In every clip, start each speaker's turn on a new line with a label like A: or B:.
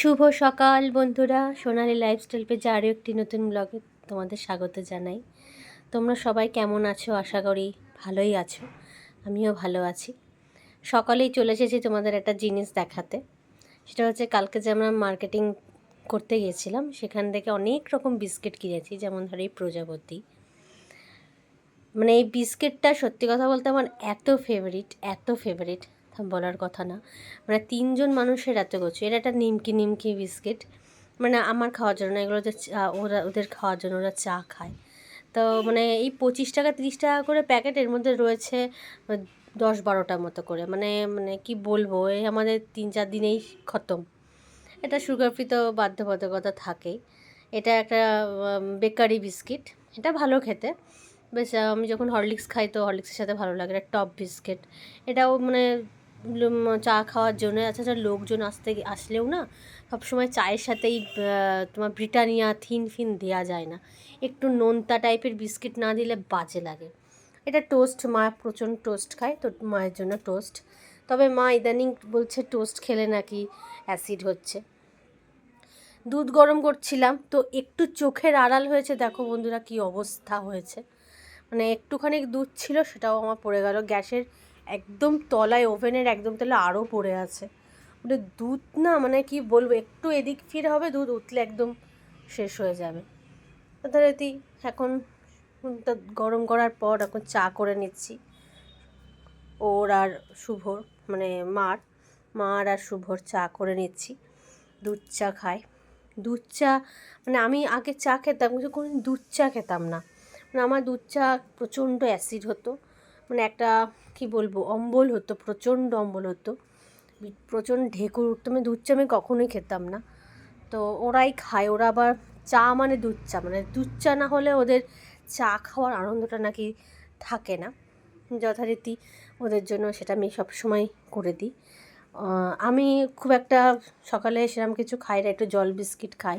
A: শুভ সকাল বন্ধুরা। সোনালি লাইফস্টাইল পেজে আরও একটি নতুন ব্লগে তোমাদের স্বাগত জানাই। তোমরা সবাই কেমন আছো? আশা করি ভালোই আছো। আমিও ভালো আছি। সকালেই চলে এসেছি তোমাদের একটা জিনিস দেখাতে। সেটা হচ্ছে কালকে যে আমরা মার্কেটিং করতে গিয়েছিলাম, সেখান থেকে অনেক রকম বিস্কিট কিনেছি, যেমন ধরো এই প্রজাপতি। মানে এই বিস্কিটটা সত্যি কথা বলতে আমার এত ফেভারিট এত ফেভারিট বলার কথা না। মানে তিনজন মানুষের এত কিছু এটা একটা নিমকি নিমকি বিস্কিট। মানে আমার খাওয়ার জন্য এগুলো যে চা, ওরা, ওদের খাওয়ার জন্য ওরা চা খায়। তো মানে এই পঁচিশ টাকা, তিরিশ টাকা করে প্যাকেট, এর মধ্যে রয়েছে দশ বারোটার মতো করে। মানে মানে কি বলব, এই আমাদের তিন চার দিনেই খতম। এটা সুগার ফ্রি তো বাধ্যবাধকতা থাকেই এটা একটা বেকারি বিস্কিট। এটা ভালো খেতে। বেশ, আমি যখন হরলিক্স খাই তো হরলিক্সের সাথে ভালো লাগে। এটা টপ বিস্কিট। এটাও মানে চা খাওয়ার জন্য আচ্ছা আচ্ছা লোকজন আসতে আসলেও না, সবসময় চায়ের সাথেই তোমার ব্রিটানিয়া থিন ফিন দেওয়া যায় না। একটু নোনতা টাইপের বিস্কিট না দিলে বাজে লাগে। এটা টোস্ট, মা প্রচণ্ড টোস্ট খায়, তো মায়ের জন্য টোস্ট। তবে মা ইদানিং বলছে টোস্ট খেলে নাকি অ্যাসিড হচ্ছে। দুধ গরম করছিলাম, তো একটু চোখের আড়াল হয়েছে, দেখো বন্ধুরা কি অবস্থা হয়েছে। মানে একটুখানি দুধ ছিল, সেটাও আমার পড়ে গেল। গ্যাসের একদম তলায়, ওভেনের একদম তলায় আরও পড়ে আছে। মানে দুধ না মানে কি বলব, একটু এদিক ফিরে হবে, দুধ উঠলে একদম শেষ হয়ে যাবে। যথারীতি এখন গরম করার পর এখন চা করে নিচ্ছি। ওর আর শুভর মানে মার মার আর শুভর চা করে নিচ্ছি। দুধ চা খায় দুধ চা মানে আমি আগে চা খেতাম, কিন্তু কোনো দুধ চা খেতাম না। মানে আমার দুধ চা প্রচণ্ড অ্যাসিড হতো। মানে একটা, কি বলব, অম্বল হতো, প্রচণ্ড অম্বল হতো। প্রচণ্ড ঢেকুর উঠতো। আমি দুধ চা আমি কখনোই খেতাম না। তো ওরাই খায়। ওরা আবার চা মানে দুধ চা। মানে দুধ চা না হলে ওদের চা খাওয়ার আনন্দটা নাকি থাকে না। যথারীতি ওদের জন্য সেটা আমি সবসময় করে দিই। আমি খুব একটা সকালে সেরকম কিছু খাই না। একটু জল বিস্কিট খাই।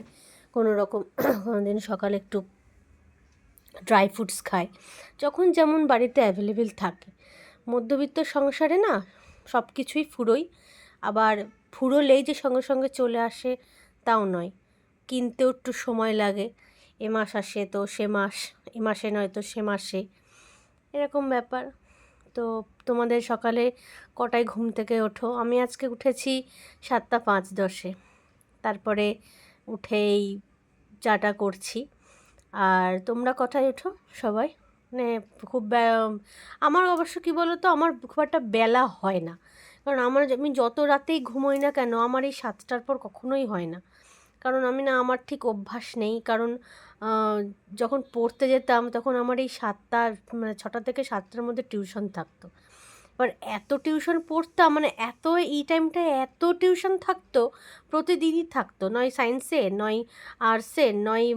A: কোনো রকম কোনো দিন সকালে একটু ড্রাই ফ্রুটস খায়। যখন যেমন বাড়িতে অ্যাভেলেবেল থাকে। মধ্যবিত্ত সংসারে না সব কিছুই ফুরোই আবার ফুরোলেই যে সঙ্গে সঙ্গে চলে আসে তাও নয়। কিনতেও একটু সময় লাগে। এ মাস আসে তো সে মাস, এ মাসে নয় তো সে মাসে। এরকম ব্যাপার। তো তোমাদের সকালে কটায় ঘুম থেকে ওঠো? আমি আজকে উঠেছি সাতটা পাঁচ দশে। তারপরে উঠেই চাটা করছি। আর তোমরা কথায় ওঠো সবাই? মানে খুব আমার অবশ্য কী বলো তো আমার খুব একটা বেলা হয় না। কারণ আমার আমি যত রাতেই ঘুমোই না কেন, আমার এই সাতটার পর কখনোই হয় না। কারণ আমি না, আমার ঠিক অভ্যাস নেই। কারণ যখন পড়তে যেতাম, তখন আমার এই সাতটা মানে ছটা থেকে সাতটার মধ্যে টিউশন থাকতো। এবার এত টিউশন পড়তাম মানে এত এই টাইমটায় এত টিউশন থাকতো, প্রতিদিনই থাকতো, নয় সায়েন্সে নয় আর্টসে নয়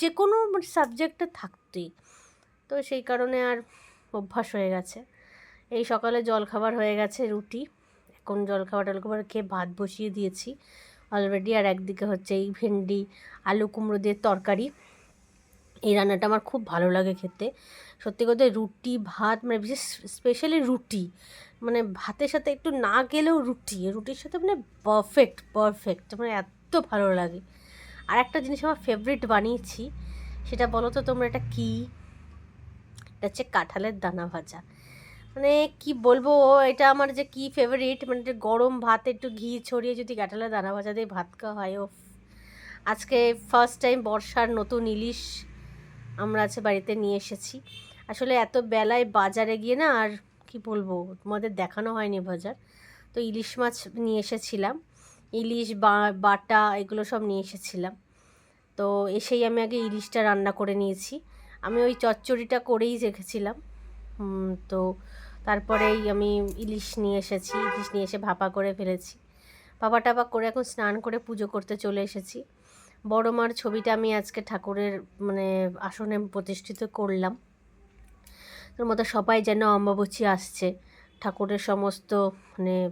A: যে কোনো সাবজেক্টে থাকতোই। তো সেই কারণে আর অভ্যাস হয়ে গেছে। এই সকালে জলখাবার হয়ে গেছে, রুটি। এখন জলখাবার টলখাবার খেয়ে ভাত বসিয়ে দিয়েছি। অলরেডি আর একদিকে হচ্ছে এই ভেন্ডি, আলু কুমড়ো দিয়ে তরকারি। এই রান্নাটা আমার খুব ভালো লাগে খেতে। সত্যি কথা, রুটি, ভাত মানে বিশেষ স্পেশালি রুটি। মানে ভাতের সাথে একটু না গেলেও রুটি রুটির সাথে মানে পারফেক্ট পারফেক্ট মানে এত ভালো লাগে। আর একটা জিনিস আমার ফেভারিট বানিয়েছি, সেটা বলো তো তোমরা, এটা কী? এটা হচ্ছে কাঁঠালের দানা ভাজা। মানে কি বলব, এটা আমার যে কি ফেভারিট মানে যে গরম ভাত একটু ঘি ছড়িয়ে যদি কাঁঠালের দানা ভাজা দিয়ে ভাত খাওয়া হয় ও আজকে ফার্স্ট টাইম বর্ষার নতুন ইলিশ আমরা আছে বাড়িতে নিয়ে এসেছি। আসলে এত বেলায় বাজারে গিয়ে না আর কি বলব, তোমাদের দেখানো হয়নি বাজার। তো ইলিশ মাছ নিয়ে এসেছিলাম। ইলিশ বাটা এগুলো সব নিয়ে এসেছিলাম। তো এসেই আমি আগে ইলিশটা রান্না করে নিয়েছি। আমি ওই চচ্চড়িটা করেই রেখেছিলাম। তো তারপরেই আমি ইলিশ নিয়ে এসেছি। ইলিশ নিয়ে এসে ভাপা করে ফেলেছি। ভাপা টাপা করে এখন স্নান করে পুজো করতে চলে এসেছি। বড় মার ছবিটা আমি আজকে ঠাকুরের মানে আসনে প্রতিষ্ঠিত করলাম। তোর মতো সবাই যেন অম্বাবচী আসছে। ঠাকুরের সমস্ত মানে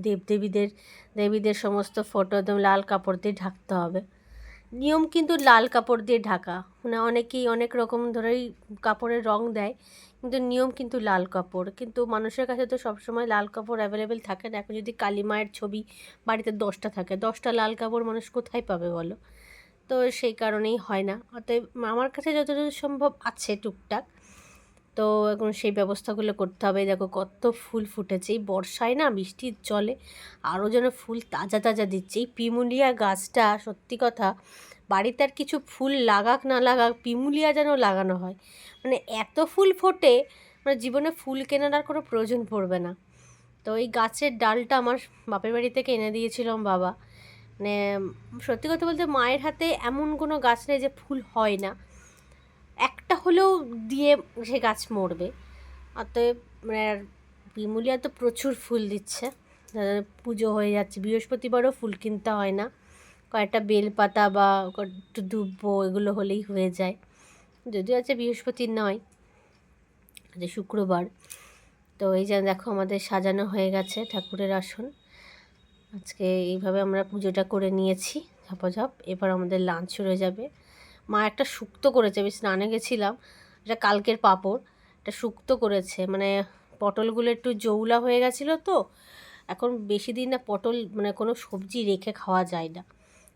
A: দেবদেবীদের, দেবীদের সমস্ত ফটো একদম লাল কাপড় দিয়ে ঢাকতে হবে। নিয়ম কিন্তু লাল কাপড় দিয়ে ঢাকা। মানে অনেকেই অনেক রকম ধরেই কাপড়ের রং দেয়, কিন্তু নিয়ম কিন্তু লাল কাপড়। কিন্তু মানুষের কাছে তো সবসময় লাল কাপড় অ্যাভেলেবেল থাকে না। এখন যদি কালী মায়ের ছবি বাড়িতে দশটা থাকে, দশটা লাল কাপড় মানুষ কোথায় পাবে বলো? তো সেই কারণেই হয় না। অতএব আমার কাছে যতটুকু সম্ভব আছে টুকটাক। তো এখন সেই ব্যবস্থাগুলো করতে হবে। দেখো কত ফুল ফুটেছে। এই বর্ষায় না বৃষ্টির জলে আরও যেন ফুল তাজা তাজা দিচ্ছে। এই পিমুলিয়া গাছটা সত্যি কথা বাড়িতে আর কিছু ফুল লাগাক না লাগাক পিমুলিয়া যেন লাগানো হয়। মানে এত ফুল ফোটে মানে জীবনে ফুল কেনার আর কোনো প্রয়োজন পড়বে না। তো এই গাছের ডালটা আমার বাপের বাড়ি থেকে এনে দিয়েছিলাম বাবা। মানে সত্যি কথা বলতে মায়ের হাতে এমন কোনো গাছ নেই যে ফুল হয় না। হলেও দিয়ে সে গাছ মরবে। অতএব মানে বিমুলিয়া তো প্রচুর ফুল দিচ্ছে। পুজো হয়ে যাচ্ছে। বৃহস্পতিবারও ফুল কিনতে হয় না। কয়েকটা বেলপাতা বা একটু দুব্বো এগুলো হলেই হয়ে যায়। যদিও আছে বৃহস্পতি নয় যে শুক্রবার। তো এই যে দেখো আমাদের সাজানো হয়ে গেছে ঠাকুরের আসন। আজকে এইভাবে আমরা পুজোটা করে নিয়েছি ঝাপাঝাপ। এবার আমাদের লাঞ্চ হয়ে যাবে। মা একটা শুক্তো করেছে, আমি স্নানে গেছিলাম, এটা কালকের পাঁপড় এটা শুক্তো করেছে মানে পটলগুলো একটু জৌলা হয়ে গেছিল তো, এখন বেশি দিন না পটল মানে কোনো সবজি রেখে খাওয়া যায় না।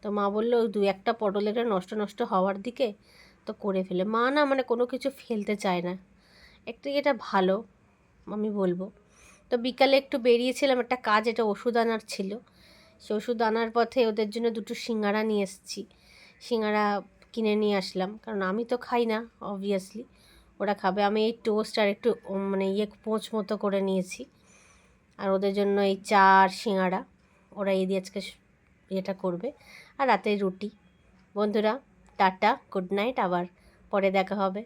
A: তো মা বলল দু একটা পটল পটলের নষ্ট নষ্ট হওয়ার দিকে তো করে ফেলে। মা না মানে কোনো কিছু ফেলতে চায় না। একটু এটা ভালো, আমি বলব। তো বিকালে একটু বেরিয়েছিলাম, একটা কাজ, এটা ওষুধ আনার ছিল। সে ওষুধ আনার পথে ওদের জন্য দুটো সিঙ্গারা নিয়ে এসেছি। সিঙ্গারা কিনে নিয়ে আসলাম। কারণ আমি তো খাই না অবভিয়াসলি ওরা খাবে। আমি এই টোস্ট আর একটু মানে ইয়ে পোঁচ মতো করে নিয়েছি। আর ওদের জন্য এই চা আর সিঙাড়া, ওরা এই দিয়ে আজকে ইয়েটা করবে। আর রাতে রুটি। বন্ধুরা, টাটা গুড নাইট আবার পরে দেখা হবে।